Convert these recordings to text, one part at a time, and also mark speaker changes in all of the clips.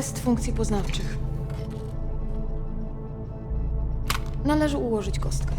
Speaker 1: Test funkcji poznawczych. Należy ułożyć kostkę.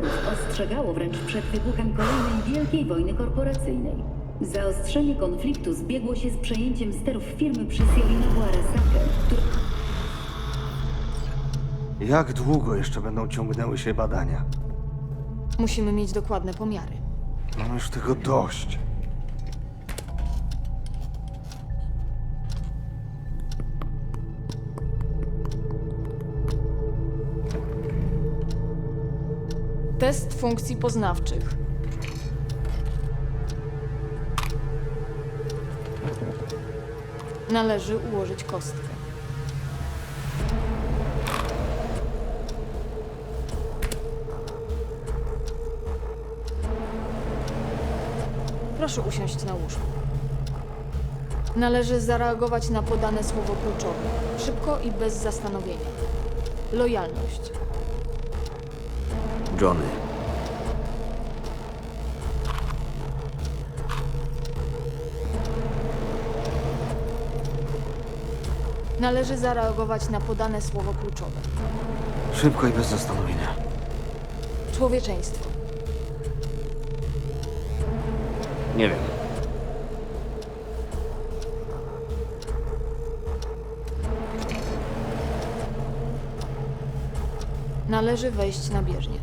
Speaker 2: Komentatorów ostrzegało wręcz przed wybuchem kolejnej wielkiej wojny korporacyjnej. Zaostrzenie konfliktu zbiegło się z przejęciem sterów firmy przez Yorinobu Arasakę, która
Speaker 3: Jak długo jeszcze będą ciągnęły się badania?
Speaker 1: Musimy mieć dokładne pomiary.
Speaker 3: Mam już tego dość.
Speaker 1: Test funkcji poznawczych. Należy ułożyć kostkę. Proszę usiąść na łóżku. Należy zareagować na podane słowo kluczowe. Szybko i bez zastanowienia. Lojalność.
Speaker 3: Johnny.
Speaker 1: Należy zareagować na podane słowo kluczowe.
Speaker 3: Szybko i bez zastanowienia.
Speaker 1: Człowieczeństwo.
Speaker 3: Nie wiem.
Speaker 1: Należy wejść na bieżnię.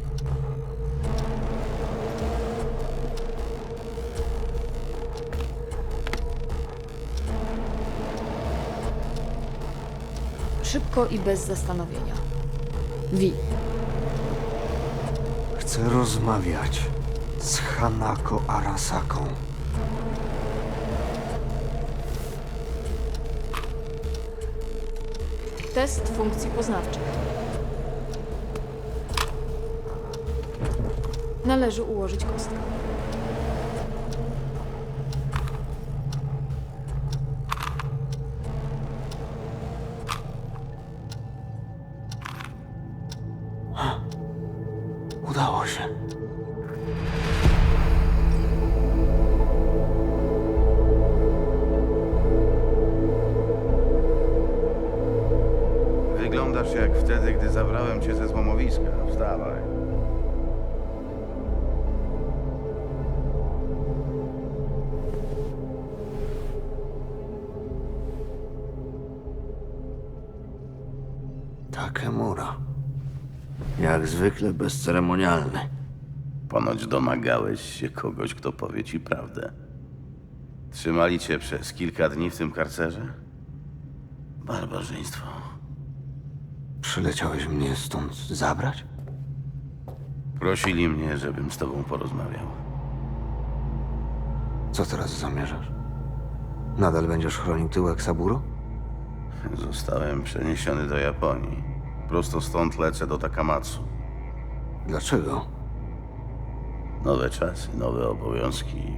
Speaker 1: Szybko i bez zastanowienia. Wi.
Speaker 3: Chcę rozmawiać z Hanako Arasaką.
Speaker 1: Test funkcji poznawczych. Należy ułożyć kostkę.
Speaker 3: Takemura. Jak zwykle bezceremonialny.
Speaker 4: Ponoć domagałeś się kogoś, kto powie ci prawdę. Trzymali cię przez kilka dni w tym karcerze? Barbarzyństwo.
Speaker 3: Przyleciałeś mnie stąd zabrać?
Speaker 4: Prosili mnie, żebym z tobą porozmawiał.
Speaker 3: Co teraz zamierzasz? Nadal będziesz chronił tyłek Saburo?
Speaker 4: Zostałem przeniesiony do Japonii. Prosto stąd lecę do Takamatsu.
Speaker 3: Dlaczego?
Speaker 4: Nowe czasy, nowe obowiązki,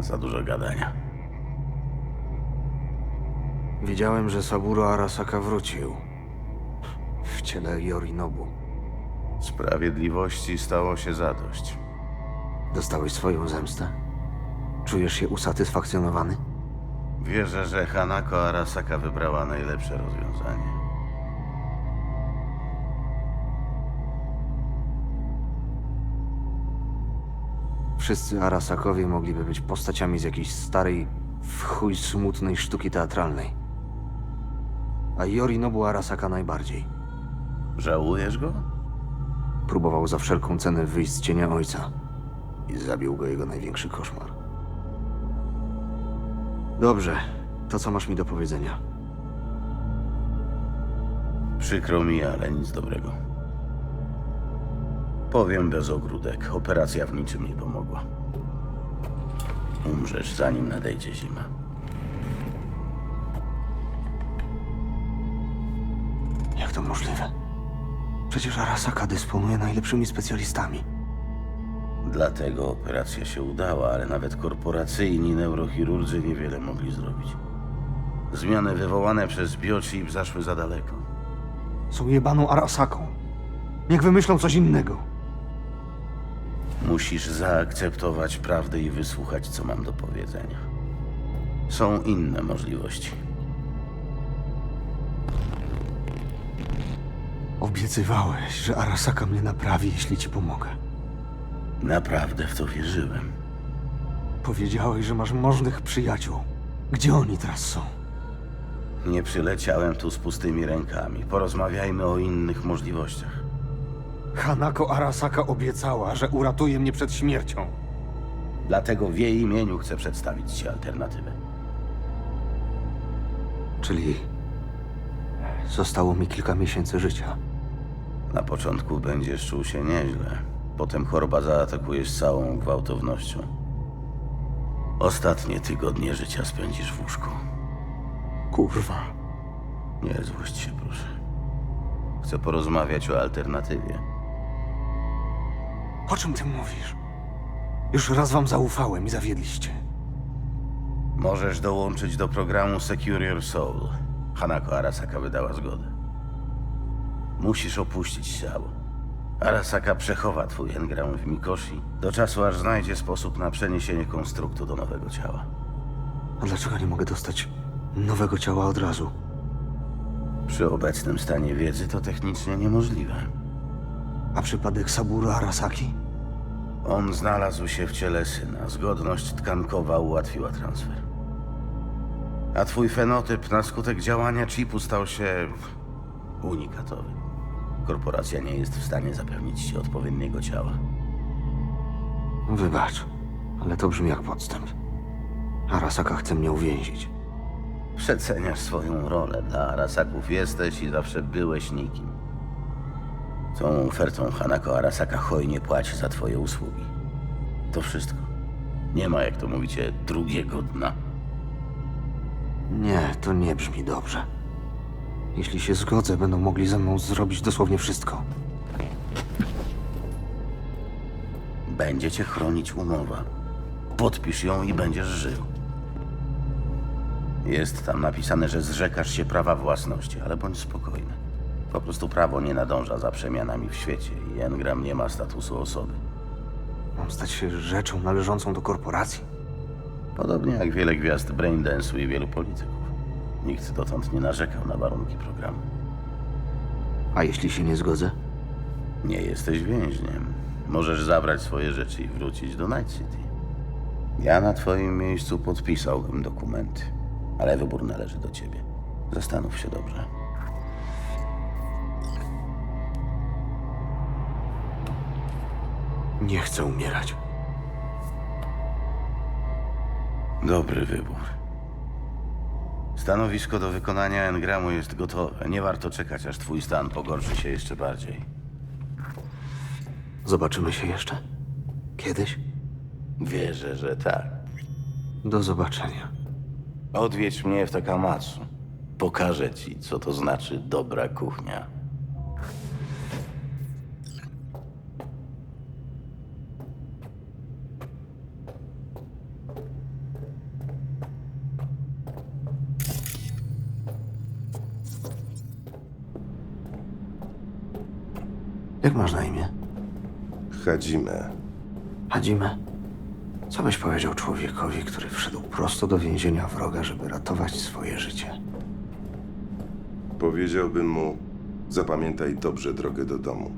Speaker 4: za dużo gadania.
Speaker 3: Wiedziałem, że Saburo Arasaka wrócił. W ciele Yorinobu.
Speaker 4: Sprawiedliwości stało się zadość.
Speaker 3: Dostałeś swoją zemstę? Czujesz się usatysfakcjonowany?
Speaker 4: Wierzę, że Hanako Arasaka wybrała najlepsze rozwiązanie.
Speaker 3: Wszyscy Arasakowie mogliby być postaciami z jakiejś starej, w chuj smutnej sztuki teatralnej. A Yorinobu Arasaka najbardziej.
Speaker 4: Żałujesz go?
Speaker 3: Próbował za wszelką cenę wyjść z cienia ojca. I zabił go jego największy koszmar. Dobrze, to co masz mi do powiedzenia?
Speaker 4: Przykro mi, ale nic dobrego. Powiem bez ogródek. Operacja w niczym nie pomogła. Umrzesz, zanim nadejdzie zima.
Speaker 3: Jak to możliwe? Przecież Arasaka dysponuje najlepszymi specjalistami.
Speaker 4: Dlatego operacja się udała, ale nawet korporacyjni neurochirurdzy niewiele mogli zrobić. Zmiany wywołane przez biochip zaszły za daleko.
Speaker 3: Są jebaną Arasaką. Niech wymyślą coś innego.
Speaker 4: Musisz zaakceptować prawdę i wysłuchać, co mam do powiedzenia. Są inne możliwości.
Speaker 3: Obiecywałeś, że Arasaka mnie naprawi, jeśli ci pomogę.
Speaker 4: Naprawdę w to wierzyłem.
Speaker 3: Powiedziałeś, że masz możnych przyjaciół. Gdzie oni teraz są?
Speaker 4: Nie przyleciałem tu z pustymi rękami. Porozmawiajmy o innych możliwościach.
Speaker 3: Hanako Arasaka obiecała, że uratuje mnie przed śmiercią.
Speaker 4: Dlatego w jej imieniu chcę przedstawić Ci alternatywę.
Speaker 3: Czyli zostało mi kilka miesięcy życia.
Speaker 4: Na początku będziesz czuł się nieźle. Potem choroba zaatakuje z całą gwałtownością. Ostatnie tygodnie życia spędzisz w łóżku.
Speaker 3: Kurwa.
Speaker 4: Nie złość się, proszę. Chcę porozmawiać o alternatywie.
Speaker 3: O czym ty mówisz? Już raz wam zaufałem i zawiedliście.
Speaker 4: Możesz dołączyć do programu Secure Your Soul. Hanako Arasaka wydała zgodę. Musisz opuścić ciało. Arasaka przechowa twój engram w Mikoshi do czasu, aż znajdzie sposób na przeniesienie konstruktu do nowego ciała.
Speaker 3: A dlaczego nie mogę dostać nowego ciała od razu?
Speaker 4: Przy obecnym stanie wiedzy to technicznie niemożliwe.
Speaker 3: A przypadek Saburo Arasaki?
Speaker 4: On znalazł się w ciele syna. Zgodność tkankowa ułatwiła transfer. A twój fenotyp na skutek działania chipu stał się unikatowy. Korporacja nie jest w stanie zapewnić ci odpowiedniego ciała.
Speaker 3: Wybacz, ale to brzmi jak podstęp. Arasaka chce mnie uwięzić.
Speaker 4: Przeceniasz swoją rolę. Dla Arasaków jesteś i zawsze byłeś nikim. Tą ofertą Hanako Arasaka hojnie płaci za twoje usługi. To wszystko. Nie ma, jak to mówicie, drugiego dna.
Speaker 3: Nie, to nie brzmi dobrze. Jeśli się zgodzę, będą mogli ze mną zrobić dosłownie wszystko.
Speaker 4: Będzie cię chronić umowa. Podpisz ją i będziesz żył. Jest tam napisane, że zrzekasz się prawa własności, ale bądź spokojny. Po prostu prawo nie nadąża za przemianami w świecie i Engram nie ma statusu osoby.
Speaker 3: Mam stać się rzeczą należącą do korporacji.
Speaker 4: Podobnie jak wiele gwiazd braindance'u i wielu polityków. Nikt dotąd nie narzekał na warunki programu.
Speaker 3: A jeśli się nie zgodzę?
Speaker 4: Nie jesteś więźniem. Możesz zabrać swoje rzeczy i wrócić do Night City. Ja na twoim miejscu podpisałbym dokumenty, ale wybór należy do ciebie. Zastanów się dobrze.
Speaker 3: Nie chcę umierać.
Speaker 4: Dobry wybór. Stanowisko do wykonania engramu jest gotowe. Nie warto czekać, aż twój stan pogorszy się jeszcze bardziej.
Speaker 3: Zobaczymy się jeszcze? Kiedyś?
Speaker 4: Wierzę, że tak.
Speaker 3: Do zobaczenia.
Speaker 4: Odwiedź mnie w Takamatsu. Pokażę ci, co to znaczy dobra kuchnia.
Speaker 3: Jak masz na imię?
Speaker 5: Hadzime.
Speaker 3: Hadzime? Co byś powiedział człowiekowi, który wszedł prosto do więzienia wroga, żeby ratować swoje życie?
Speaker 5: Powiedziałbym mu: Zapamiętaj dobrze drogę do domu.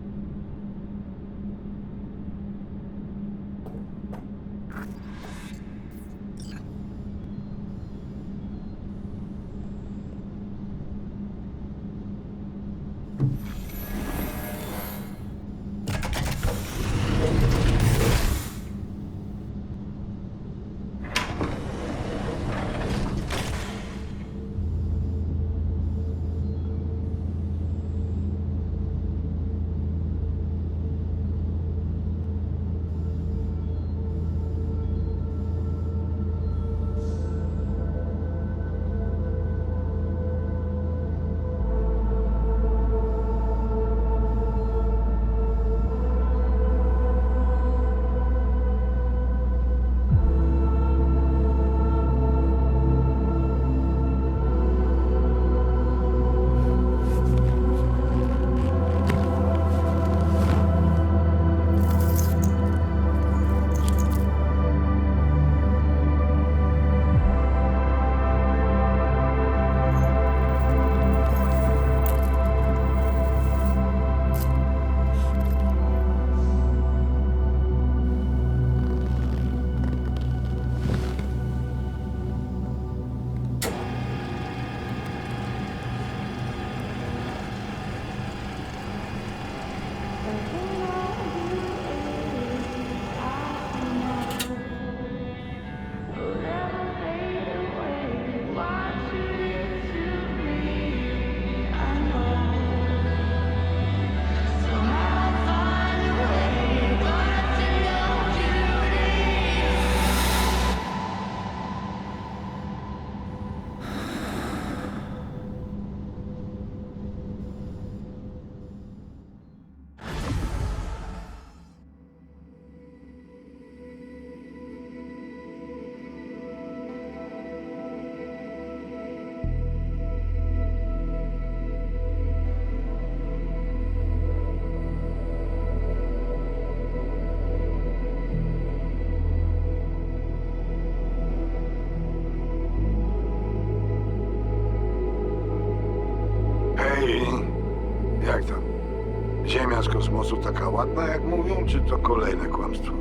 Speaker 6: Taka ładna, jak mówią, czy to kolejne kłamstwo?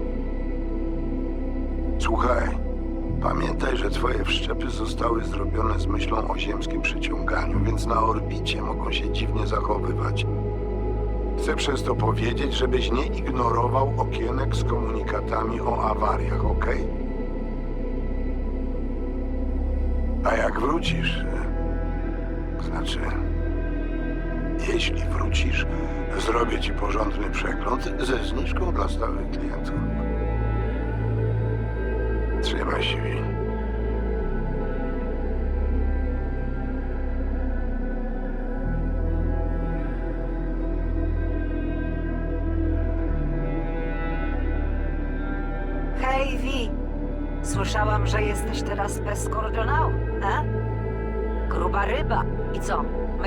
Speaker 6: Słuchaj, pamiętaj, że twoje wszczepy zostały zrobione z myślą o ziemskim przyciąganiu, więc na orbicie mogą się dziwnie zachowywać. Chcę przez to powiedzieć, żebyś nie ignorował okienek z komunikatami o awariach, okej? A jak wrócisz, e, znaczy, jeśli wrócisz, zrobię ci porządny przegląd ze zniżką dla stałych klientów. Trzymaj się.
Speaker 7: Hej, Wi. Słyszałam, że jesteś teraz bez kordonału,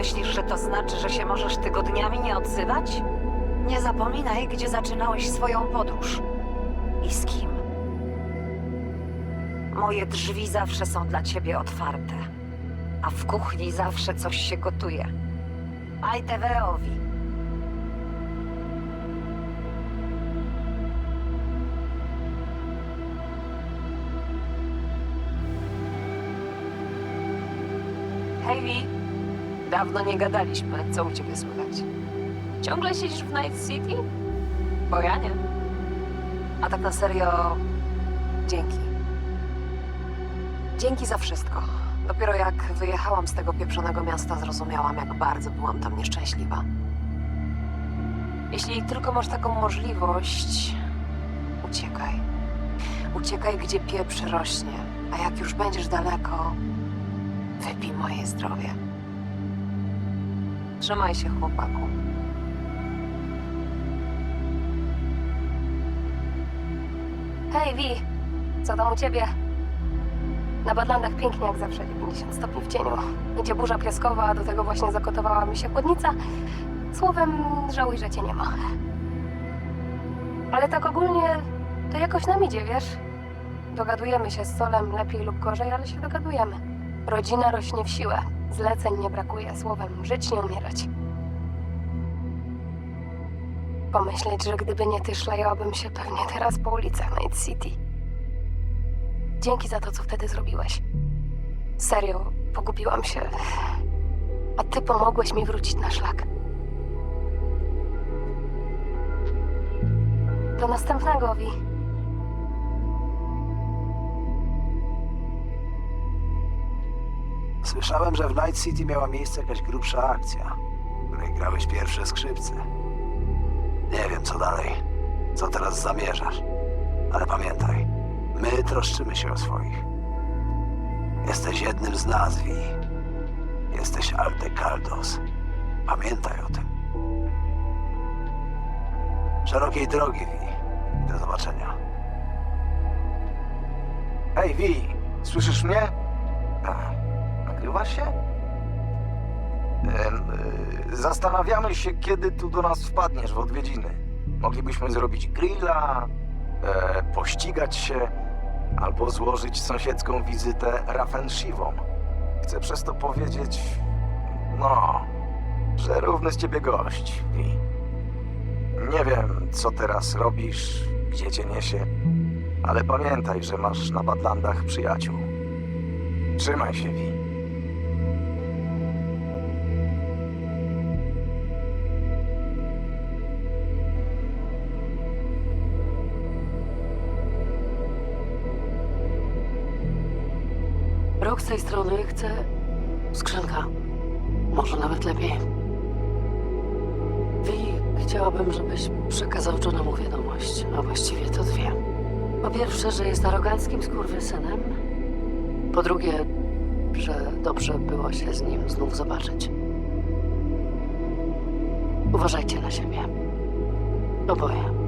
Speaker 7: Myślisz, że to znaczy, że się możesz tygodniami nie odzywać? Nie zapominaj, gdzie zaczynałeś swoją podróż. I z kim. Moje drzwi zawsze są dla ciebie otwarte. A w kuchni zawsze coś się gotuje. ITV-owi.
Speaker 8: Hej, Dawno nie gadaliśmy. Co u ciebie słychać? Ciągle siedzisz w Night City? Bo ja nie. A tak na serio, dzięki. Dzięki za wszystko. Dopiero jak wyjechałam z tego pieprzonego miasta, zrozumiałam, jak bardzo byłam tam nieszczęśliwa. Jeśli tylko masz taką możliwość, uciekaj. Uciekaj, gdzie pieprz rośnie. A jak już będziesz daleko, Wypij moje zdrowie. Trzymaj się, chłopaku.
Speaker 9: Hej, Wi, co tam u ciebie? Na Badlandach pięknie jak zawsze, 90 stopni w cieniu. Idzie burza piaskowa, a do tego właśnie zakotowała mi się chłodnica. Słowem, żałuj, że cię nie ma. Ale tak ogólnie, to jakoś nam idzie, wiesz? Dogadujemy się z Solem lepiej lub gorzej, ale się dogadujemy. Rodzina rośnie w siłę. Zleceń nie brakuje, słowem, żyć nie umierać. Pomyśleć, że gdyby nie ty, szlajałabym się pewnie teraz po ulicach Night City. Dzięki za to, co wtedy zrobiłeś. Serio, pogubiłam się. A ty pomogłeś mi wrócić na szlak. Do następnego, Wi.
Speaker 10: Słyszałem, że w Night City miała miejsce jakaś grubsza akcja, w której grałeś pierwsze skrzypce. Nie wiem, co dalej, co teraz zamierzasz, ale pamiętaj, my troszczymy się o swoich. Jesteś jednym z nas. Jesteś Alte Caldos. Pamiętaj o tym. Szerokiej drogi, Vi. Do zobaczenia. Hej, Vi! Słyszysz mnie? A, nagrywasz się? Y, Zastanawiamy się, kiedy tu do nas wpadniesz w odwiedziny. Moglibyśmy zrobić grilla, e, pościgać się, albo złożyć sąsiedzką wizytę Raffensiwą. Chcę przez to powiedzieć, no, że równy z ciebie gość. I nie wiem, co teraz robisz, gdzie cię niesie, ale pamiętaj, że masz na Badlandach przyjaciół. Trzymaj się, Vi.
Speaker 8: Tej strony chce skrzynka. Może nawet lepiej. Wi, chciałabym, żebyś przekazał Johnomu wiadomość, a właściwie to dwie. Po pierwsze, że jest aroganckim skurwysynem. Po drugie, że dobrze było się z nim znów zobaczyć. Uważajcie na siebie. Oboje.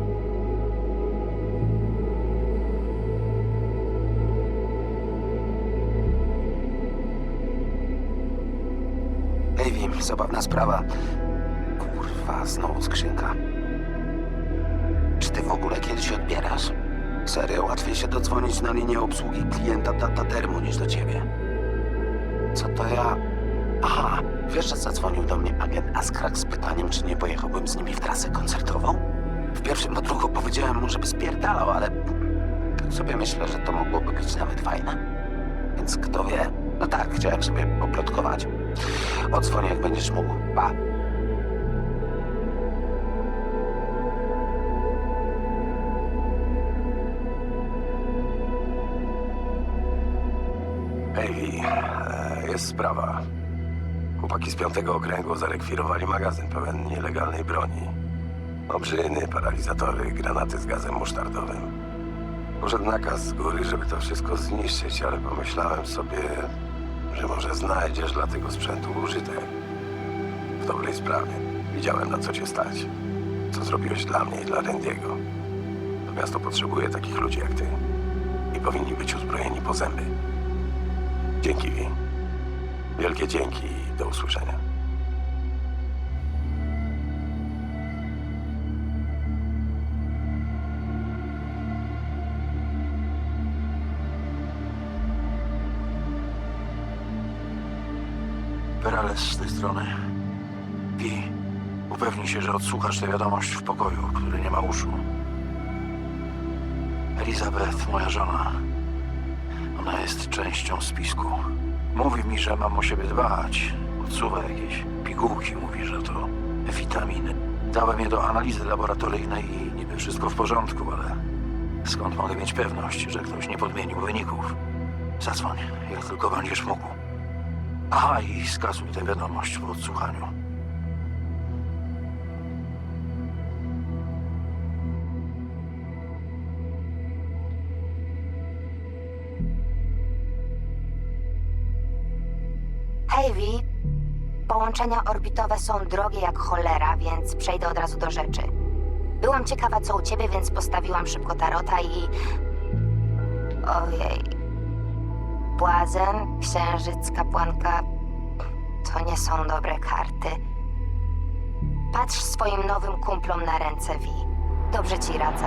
Speaker 10: Zabawna sprawa. Kurwa, znowu skrzynka. Czy ty w ogóle kiedyś odbierasz? Serio, łatwiej się dodzwonić na linię obsługi klienta Data Termu niż do ciebie. Co to ja?
Speaker 11: Aha, wiesz, że zadzwonił do mnie agent Askrak z pytaniem, czy nie pojechałbym z nimi w trasę koncertową? W pierwszym odruchu powiedziałem mu, żeby spierdalał, ale tak sobie myślę, że to mogłoby być nawet fajne. Więc kto wie? No tak, chciałem sobie poplotkować. Odzwonię, jak będziesz mógł. Pa.
Speaker 12: Hej, e, jest sprawa. Chłopaki z piątego okręgu zarekwirowali magazyn pełen nielegalnej broni. Obrzyny, paralizatory, granaty z gazem musztardowym. Poszedł nakaz z góry, żeby to wszystko zniszczyć, ale pomyślałem sobie, że może znajdziesz dla tego sprzętu użytek. W dobrej sprawie. Widziałem, na co cię stać. Co zrobiłeś dla mnie i dla Randiego. To miasto potrzebuje takich ludzi jak ty. I powinni być uzbrojeni po zęby. Dzięki, Vi. Wielkie dzięki i do usłyszenia.
Speaker 11: Perales z tej strony. I upewnij się, że odsłuchasz tę wiadomość w pokoju, który nie ma uszu. Elizabeth, moja żona. Ona jest częścią spisku. Mówi mi, że mam o siebie dbać. Odsuwa jakieś pigułki, mówi, że to witaminy. Dałem je do analizy laboratoryjnej i niby wszystko w porządku, ale skąd mogę mieć pewność, że ktoś nie podmienił wyników? Zadzwoń, jak tylko będziesz mógł. Aha, i skasuj tę wiadomość po odsłuchaniu.
Speaker 13: Hej. Połączenia orbitowe są drogie jak cholera, więc przejdę od razu do rzeczy. Byłam ciekawa, co u ciebie, więc postawiłam szybko tarota i... Ojej. Błazen, księżyc, kapłanka... To nie są dobre karty. Patrz swoim nowym kumplom na ręce, Vi. Dobrze ci radzę.